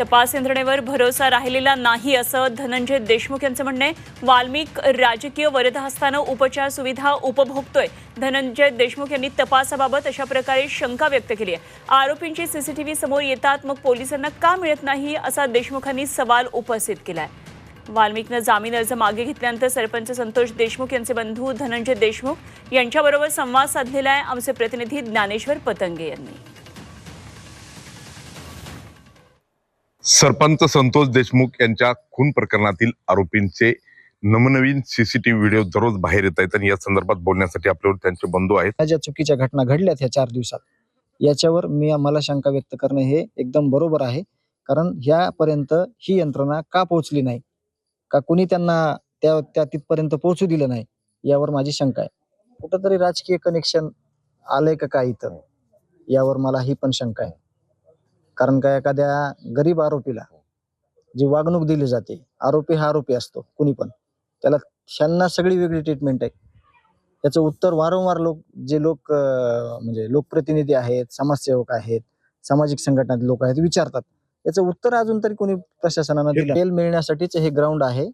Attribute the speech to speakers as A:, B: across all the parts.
A: तपास यंत्रणेवर भरोसा राहिलेला नाही असं धनंजय देशमुख यांचं म्हणणं आहे. वाल्मिक राजकीय वरदहस्तानं उपचार सुविधा उपभोगतोय. धनंजय देशमुख यांनी तपासाबाबत अशा प्रकारे शंका व्यक्त केली आहे. आरोपींची सीसीटीव्ही समोर येतात मग पोलिसांना का मिळत नाही असा देशमुखांनी सवाल उपस्थित केलाय. वाल्मिकनं जामीन अर्ज मागे घेतल्यानंतर सरपंच संतोष देशमुख यांचे बंधू धनंजय देशमुख यांच्याबरोबर संवाद साधलेला आहे. आमचे प्रतिनिधी ज्ञानेश्वर पतंगे यांनी.
B: सरपंच संतोष देशमुख यांच्या खून प्रकरणातील आरोपींचे नवनवीन सीसीटीव्ही व्हिडिओ दररोज बाहेर येत आहेत आणि या संदर्भात बोलण्यासाठी आपल्यावर त्यांचे बंधू आहेत.
C: ज्या चुकीच्या घटना घडल्यात ह्या चार दिवसात याच्यावर मी मला शंका व्यक्त करणे हे एकदम बरोबर आहे. कारण ह्यापर्यंत ही यंत्रणा का पोहोचली नाही? का कुणी त्यांना त्या त्या तिथपर्यंत पोहोचू दिलं नाही? यावर माझी शंका आहे. कुठंतरी राजकीय कनेक्शन आलंय का काय इथं यावर मला ही पण शंका आहे. कारण का एखाद्या गरीब आरोपीला जी वागणूक दिली जाते आरोपी हा आरोपी असतो कुणी पण त्याला त्यांना सगळी वेगळी ट्रीटमेंट आहे. याचं उत्तर वारंवार लोक जे लोक म्हणजे लोकप्रतिनिधी आहेत समाजसेवक आहेत सामाजिक संघटनातील लोक आहेत विचारतात. याचं उत्तर अजून तरी कोणी प्रशासनानं बेल मिळण्यासाठीच हे ग्राउंड आहे.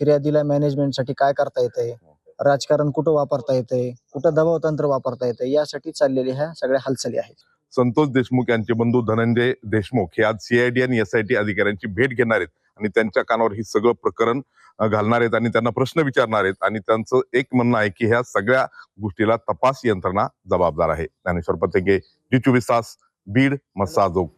C: फिर्यादीला मॅनेजमेंटसाठी काय करता येतंय? राजकारण कुठं वापरता येतंय? कुठं दबाव तंत्र वापरता येतंय? यासाठी चाललेल्या ह्या सगळ्या हालचाली आहेत.
B: संतोष देशमुख यांचे बंधू धनंजय देशमुख हे आज सीआयडी आणि एसआयटी अधिकाऱ्यांची भेट घेणार आहेत आणि त्यांच्या कानावर ही सगळं प्रकरण घालणार आहेत आणि त्यांना प्रश्न विचारणार आहेत आणि त्यांचं एक म्हणणं आहे की ह्या सगळ्या गोष्टीला तपास यंत्रणा जबाबदार आहे. ज्ञानेश्वर पतेके जी चोवीस तास बीड मस्साजोग